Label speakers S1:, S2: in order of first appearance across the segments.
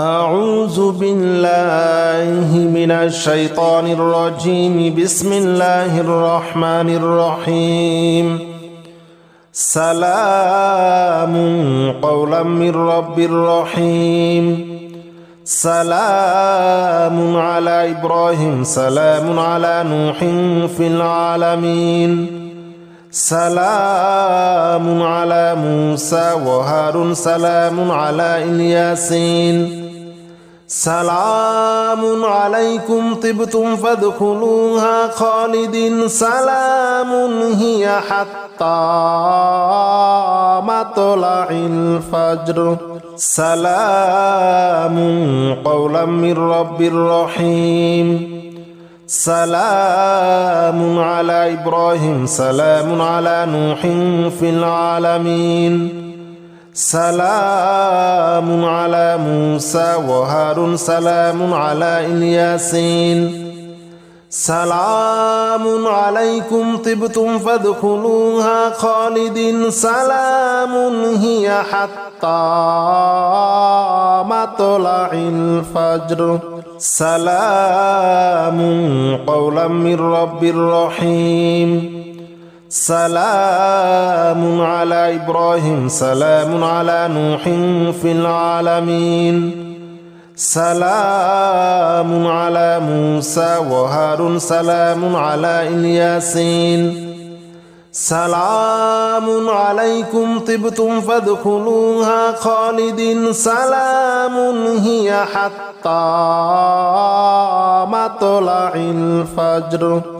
S1: أعوذ بالله من الشيطان الرجيم. بسم الله الرحمن الرحيم. سلام قولا من رب رحيم. سلام على إبراهيم. سلام على نوح في العالمين. سلام على موسى وهارون. سلام على الياسين. সালামুন আলাইকুম তিবতুম ফাদখুলুহা খালিদিন। সালামুন হিয়া হাত্তা মাতলাইল ফজর। সালামুন কওলাম মির রাব্বির রহিম। সালাম আলা ইব্রাহিম। সালাম আলা নূহিন ফিল আলামিন। সালাম আলা মুসা ওয়াহারুন সালাম আলা ইলিয়াসিন। সালাম আলাইকুম তিবতুম ফাদখুলুহা খালিদিন। সালামুন হিয়া হাত্তা মাতলাইল ফজর। সালামুন কওলাম মির রব্বির রহিম। সালাম আলা ইব্রাহিম সালাম আলা নুহিন ফিল আলামিন। সালাম আলা মুসা ওয়াহারুন সালাম আলা ইলিয়াসিন। সালাম আলাইকুম তিবতুম ফাদখুলুহা খালিদিন। সালামুন হিয়া হাত্তা মাতলাইল ফজর।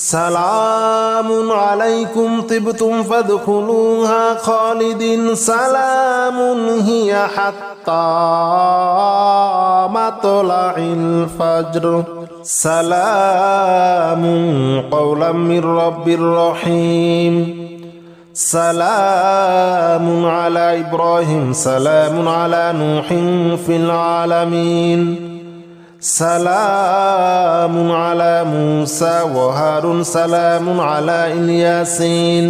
S1: সালামুন আলাইকুম তিবতুম ফাদখুলুহা খালিদিন। সালামুন হিয়া হাত্তা মাতলাইল ফজর। সালামুন কওলাম মির রাব্বির রহিম। সালাম আলা ইব্রাহিম। সালাম আলা নূহিন ফিল আলামিন। সালাম আলা মুসা ওয়াহারুন সালাম আলা ইলিয়াসিন।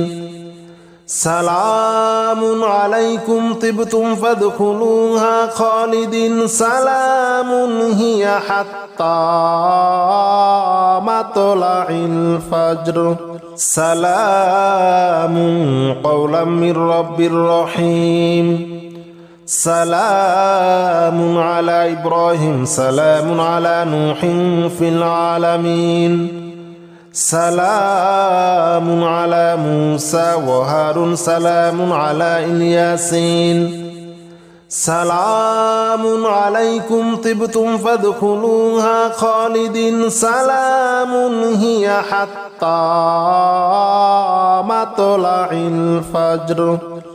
S1: সালাম আলাইকুম তিবতুম ফাদখুলুহা খালিদিন। সালামুন হিয়া হাত্তা মাতলাইল ফজর। সালামুন কওলাম মির রব্বির রহিম। সালাম আলা ইব্রাহিম সালাম আলা নুহিন ফিল আলামিন। সালাম আলা মুসা ওয়াহারুন সালাম আলা ইলিয়াসিন। সালাম আলাইকুম তিবতুম ফাদখুলুহা খালিদিন। সালামুন হিয়া হাত্তা মাতলাইল ফজর।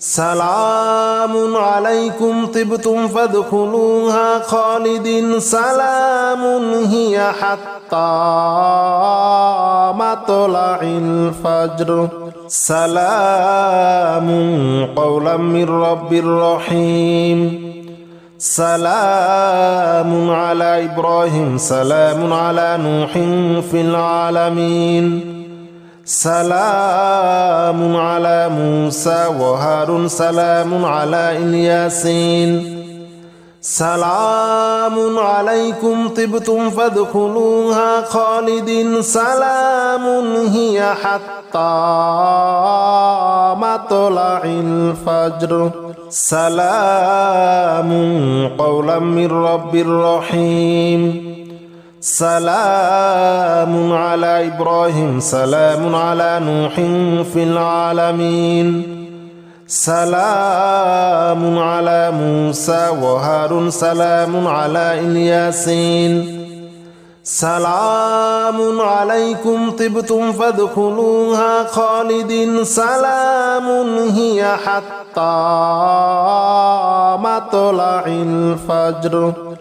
S1: সালামুন আলাইকুম তিবতুম ফাদখুলুহা খালিদিন। সালামুন হিয়া হাত্তা মাতলাইল ফজর। সালামুন কওলাম মির রাব্বির রহিম। সালাম আলা ইব্রাহিম। সালাম আলা নূহিন ফিল আলামিন। সালাম আলা মুসা ওহারুন সালাম আলা ইলিয়াসিন। সালাম আলাইকুম তিবতুম ফাদখুলুহা খালিদিন। সালামুন হিয়া হাত্তা মাতলাইল ফজর। সালামুন কওলাম মির রব্বির রহিম। সালাম আলা ইব্রাহিম সালাম আলা নুহিম ফিল আলামিন। সালাম আলা মুসা ওয়াহারুন সালাম আলা ইলিয়াসিন। সালাম আলাইকুম তিবতুম ফাদখুলুহা খালিদিন। সালামুন হিয়া হাত্তা মাতলাইল ফজর।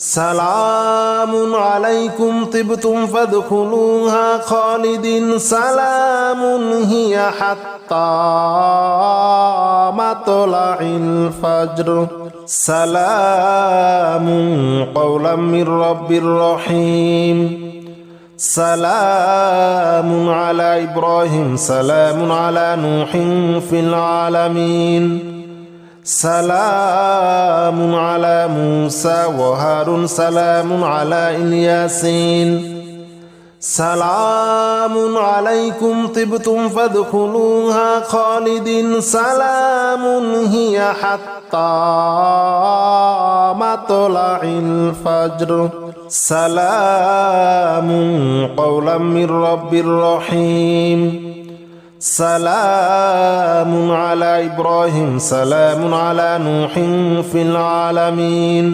S1: সালামুন আলাইকুম তিবতুম ফাদখুলুহা খালিদিন। সালামুন হিয়া হাত্তা মাতলাইল ফজর। সালামুন কওলাম মির রাব্বির রহিম। সালাম আলা ইব্রাহিম। সালাম আলা নূহিন ফিল আলামিন। সালাম আলা মুসা ওয়াহারুন সালাম আলা ইলিয়াসিন। সালাম আলাইকুম তিবতুম ফাদখুলুহা খালিদিন। সালামুন হিয়া হাত্তা মাতলাইল ফজর। সালামুন কওলাম মির রব্বির রহিম। সালাম আলা ইব্রাহিম সালাম আলা নুহিম ফিল আলামিন।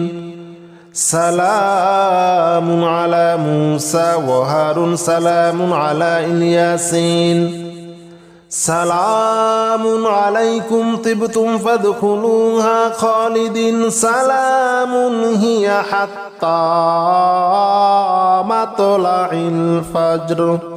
S1: সালাম আলা মুসা ওয়াহারুন সালাম আলা ইলিয়াসিন। সালাম আলাইকুম তিবতুম ফাদখুলুহা খালিদিন। সালামুন হিয়া হাত্তা মাতলাইল ফজর।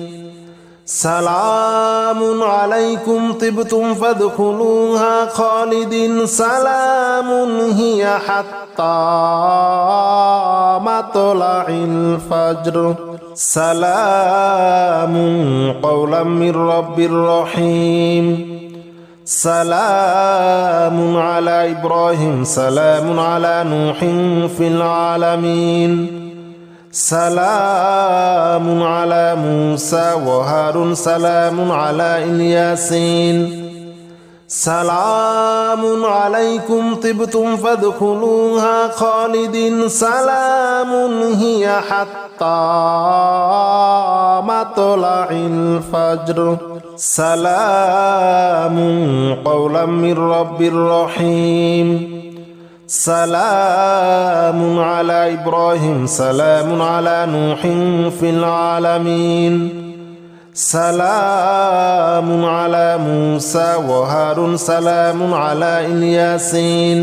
S1: সালামুন আলাইকুম তিবতুম ফাদখুলুহা খালিদিন। সালামুন হিয়া হাত্তা মাতলাইল ফজর। সালামুন কওলাম মির রাব্বির রহিম। সালাম আলা ইব্রাহিম। সালাম আলা নূহিন ফিল আলামিন। সালাম আলা মুসা ওয়াহারুন সালাম আলা ইলিয়াসিন। সালাম আলাইকুম তিবতুম ফাদখুলুহা খালিদিন। সালামুন হিয়া হাত্তা মাতলাইল ফজর। সালামুন কওলাম মির রব্বির রহিম। সালাম আলা ইব্রাহিম সালাম আলা নুহিন ফিল আলামিন। সালাম আলা মুসা ওয়াহারুন সালাম আলা ইলিয়াসিন।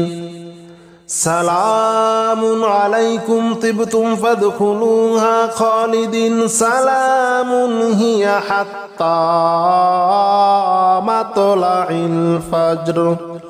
S1: সালাম আলাইকুম তিবতুম ফাদখুলুহা খালিদিন। সালামুন হিয়া হাত্তা মাতলাইল ফজর।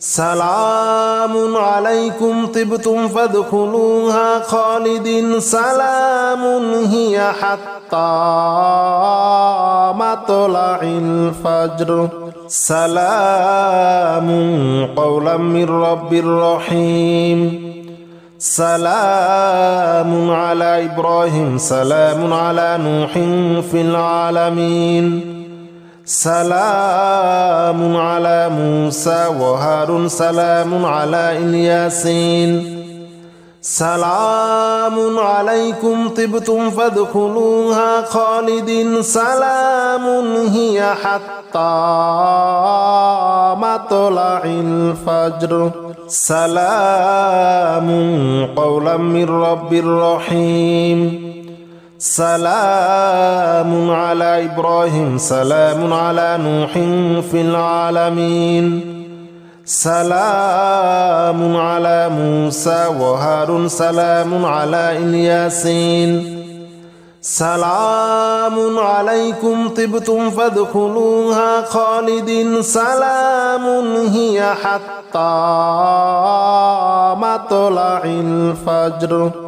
S1: সালামুন আলাইকুম তিবতুম ফাদখুলুহা খালিদিন। সালামুন হিয়া হাত্তা মাতলাইল ফজর। সালামুন কওলাম মির রাব্বির রহিম। সালাম আলা ইব্রাহিম। সালাম আলা নূহিন ফিল আলামিন। সালাম আলা মুসা ওহারুন সালাম আলা ইলিয়াসিন। সালাম আলাইকুম তিবতুম ফাদখুলুহা খালিদিন। সালামুন হিয়া হাত্তা মাতলাইল ফজর। সালামুন কওলাম মির রব্বির রহিম। সালাম আলা ইব্রাহিম সালাম আলা নুহিম ফিল আলামিন। সালাম আলা মুসা ওয়াহারুন সালাম আলা ইলিয়াসিন। সালাম আলাইকুম তিবতুম ফাদখুলুহা খালিদিন। সালামুন হিয়া হাত্তা মাতলাইল ফজর।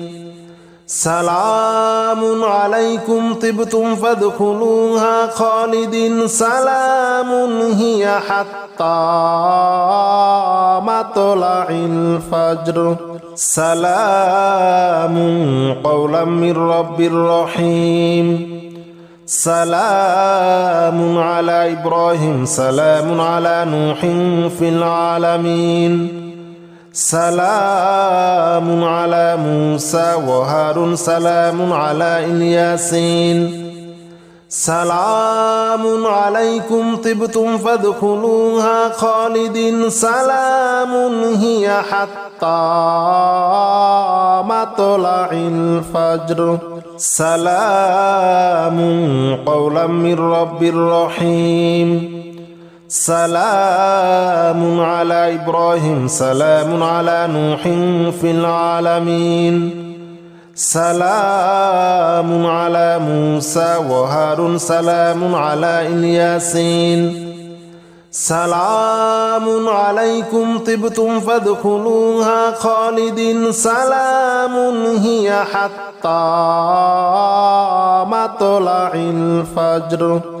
S1: সালামুন আলাইকুম তিবতুম ফাদখুলুহা খালিদিন। সালামুন হিয়া হাত্তা মাতলাইল ফজর। সালামুন কওলাম মির রাব্বির রহিম। সালাম আলা ইব্রাহিম। সালাম আলা নূহিন ফিল আলামিন। সালাম আলা মুসা ওয়াহারুন সালাম আলা ইলিয়াসিন। সালাম আলাইকুম তিবতুম ফাদখুলুহা খালিদিন। সালামুন হিয়া হাত্তা মাতলাইল ফাজর। সালামুন কওলাম মির রব্বির রহিম। সালাম আলা ইব্রাহিম সালাম আলা নুহিন ফিল আলামিন। সালাম আলা মুসা ওয়াহারুন সালাম আলা ইলিয়াসিন। সালাম আলাইকুম তিবতুম ফাদখুলুহা খালিদিন। সালামুন হিয়া হাত্তা মাতলাইল ফজর।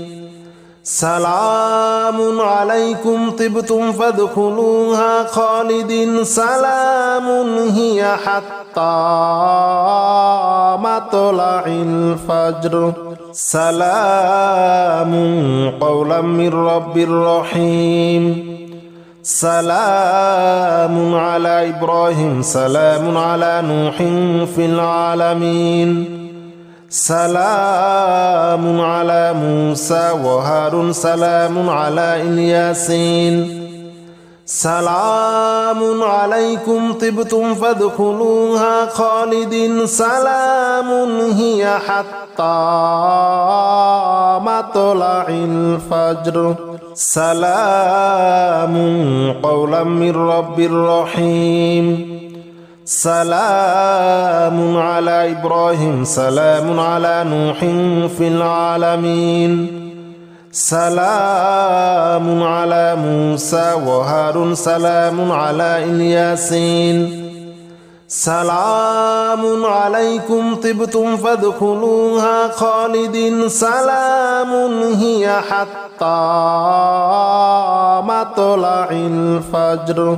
S1: সালামুন আলাইকুম তিবতুম ফাদখুলুহা খালিদিন। সালামুন হিয়া হাত্তা মাতলাইল ফজর। সালামুন কওলাম মির রাব্বির রহিম। সালাম আলা ইব্রাহিম। সালাম আলা নূহিন ফিল আলামিন। সালাম সালামুন আলা মুসা ওয়াহারুন সালামুন আলা ইলিয়াসিন। সালামুন আলাইকুম তিবতুম ফাদখুলুহা খালিদিন। সালামুন হিয়া হাত্তা মাতলাইল ফজর। সালামুন কওলাম মির রব্বির রহিম। سلام على إبراهيم سلام على نوح في العالمين. سلام على موسى وهارون سلام على إلياسين. سلام عليكم طبتم فادخلوها خالد سلام هي حتى مطلع الفجر.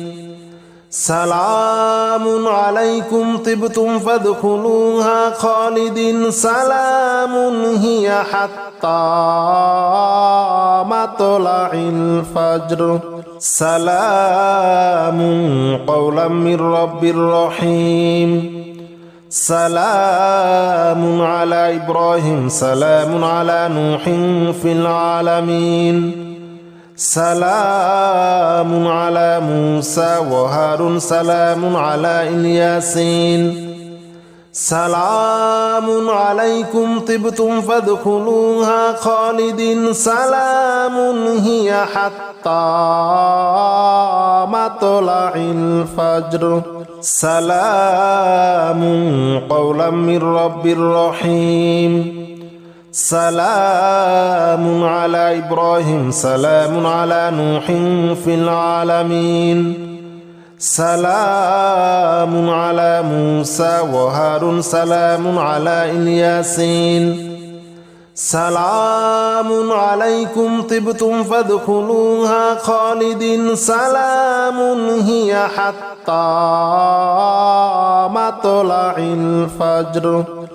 S1: সালামুন আলাইকুম তিবতুম ফাদখুলুহা খালিদিন। সালামুন হিয়া হাত্তা মাতলাইল ফজর। সালামুন কওলাম মির রাব্বির রহিম। সালাম আলা ইব্রাহিম। সালাম আলা নূহিন ফিল আলামিন। সালাম আলা মুসা ওয়াহারুন সালাম আলা ইলিয়াসিন। সালাম আলাইকুম তিবতুম ফাদখুলুহা খালিদিন। সালামুন হিয়া হাত্তা মাতলাইল ফজর। সালামুন কওলাম মির রব্বির রহিম। সালাম আলা ইব্রাহিম সালাম আলা নুহিম ফিল আলামিন। সালাম আলা মুসা ওয়াহারুন সালাম আলা ইলিয়াসিন। সালাম আলাইকুম তিবতুম ফাদখুলুহা খালিদিন। সালামুন হিয়া হাত্তা মাতলাইল ফজর।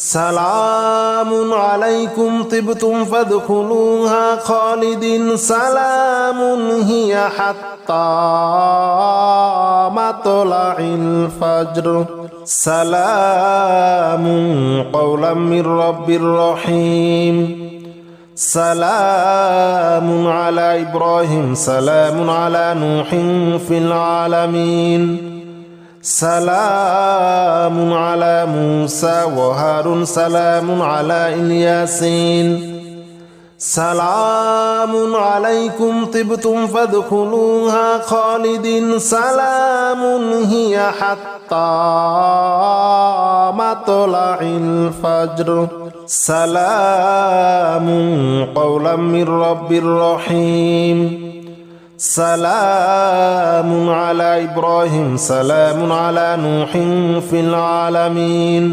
S1: সালামুন আলাইকুম তিবতুম ফাদখুলুহা খালিদিন। সালামুন হিয়া হাত্তা মাতলাইল ফজর। সালামুন কওলাম মির রাব্বির রহিম। সালাম আলা ইব্রাহিম। সালাম আলা নূহিন ফিল আলামিন। সালাম আলা মুসা ওয়াহারুন সালাম আলা ইলিয়াসিন। সালাম আলাইকুম তিবতুম ফাদখুলুহা খালিদিন। সালামুন হিয়া হাত্তা মাতলাইল ফাজর। সালামুন কওলাম মির রব্বির রহিম। সালাম আলা ইব্রাহিম সালাম আলা নুহিন ফিল আলামিন।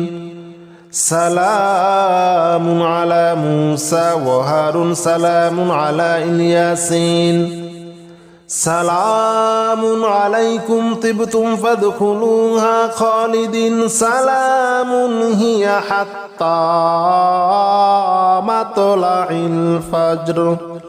S1: সালাম আলা মুসা ওয়াহারুন সালাম আলা ইলিয়াসিন। সালাম আলাইকুম তিবতুম ফাদখুলুহা খালিদিন। সালামুন হিয়া হাত্তা মাতলাইল ফজর।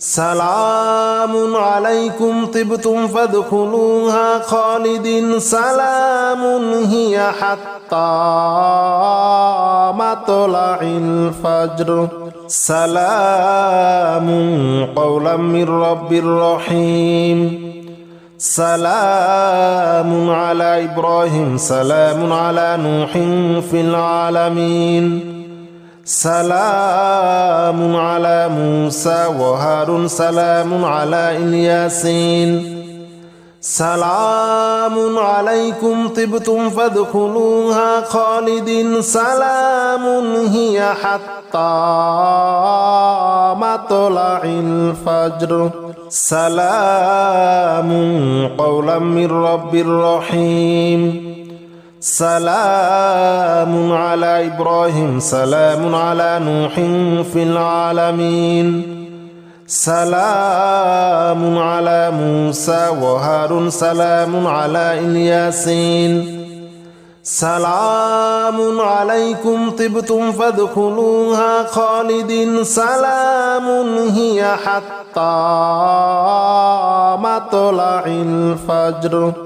S1: সালামুন আলাইকুম তিবতুম ফাদখুলুহা খালিদিন। সালামুন হিয়া হাত্তা মাতলাইল ফজর। সালামুন কওলাম মির রাব্বির রহিম। সালাম আলা ইব্রাহিম। সালাম আলা নূহিন ফিল আলামিন। সালাম আলা মুসা ওহারুন সালাম আলা ইলিয়াসিন। সালাম আলাইকুম তিবতুম ফাদখুলুহা খালিদিন। সালামুন হিয়া হাত্তা মাতলাইল ফজর। সালাম কওলাম মির রব্বির রহিম। সালাম আলা ইব্রাহিম সালাম আলা নুহিন ফিল আলামিন। সালাম আলা মুসা ওয়াহারুন সালাম আলা ইলিয়াসিন। সালাম আলাইকুম তিবতুম ফাদখুলুহা খালিদিন। সালামুন হিয়া হাত্তা মাতলাইল ফজর।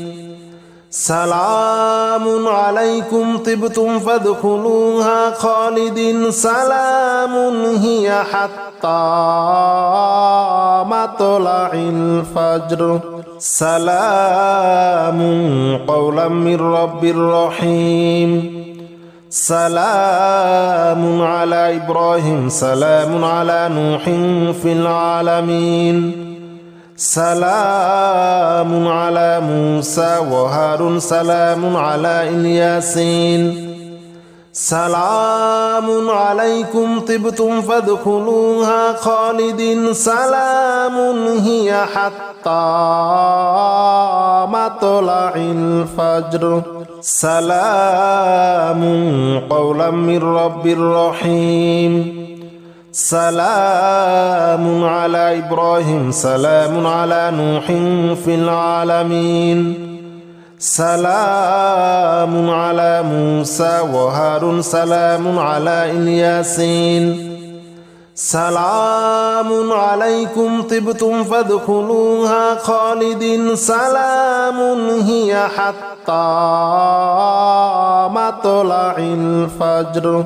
S1: সালামুন আলাইকুম তিবতুম ফাদখুলুহা খালিদিন। সালামুন হিয়া হাত্তা মাতলাইল ফজর। সালামুন কওলাম মির রাব্বির রহিম। সালাম আলা ইব্রাহিম। সালাম আলা নূহিন ফিল আলামিন। সালাম আলা মুসা ওয়াহারুন সালাম আলা ইলিয়াসিন। সালাম আলাইকুম তিবতুম ফাদখুলুহা খালিদিন। সালামুন হিয়া হাত্তা মাতলাইল ফজর। সালামুন কওলাম মির রব্বির রহিম। سلام على إبراهيم سلام على نوح في العالمين. سلام على موسى وهارون سلام على إلياسين. سلام عليكم طبتم فادخلوها خالد سلام هي حتى مطلع الفجر.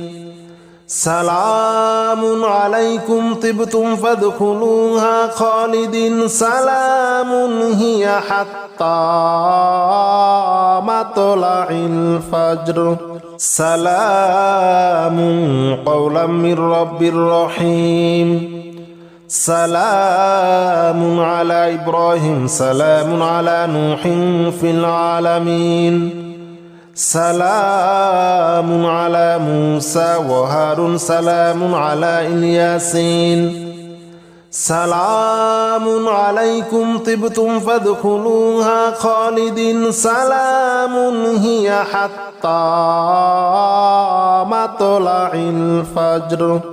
S1: সালামুন আলাইকুম তিবতুম ফাদখুলুহা খালিদিন। সালামুন হিয়া হাত্তা মাতলাইল ফজর। সালামুন কওলাম মির রাব্বির রহিম। সালাম আলা ইব্রাহিম। সালাম আলা নূহিন ফিল আলামিন। সালাম আলা মুসা ওয়াহারুন সালাম আলা ইলিয়াসিন। সালাম আলাইকুম তিবতুম ফাদখুলুহা খালিদিন। সালামুন হিয়া হাত্তা মাতলাইল ফজর।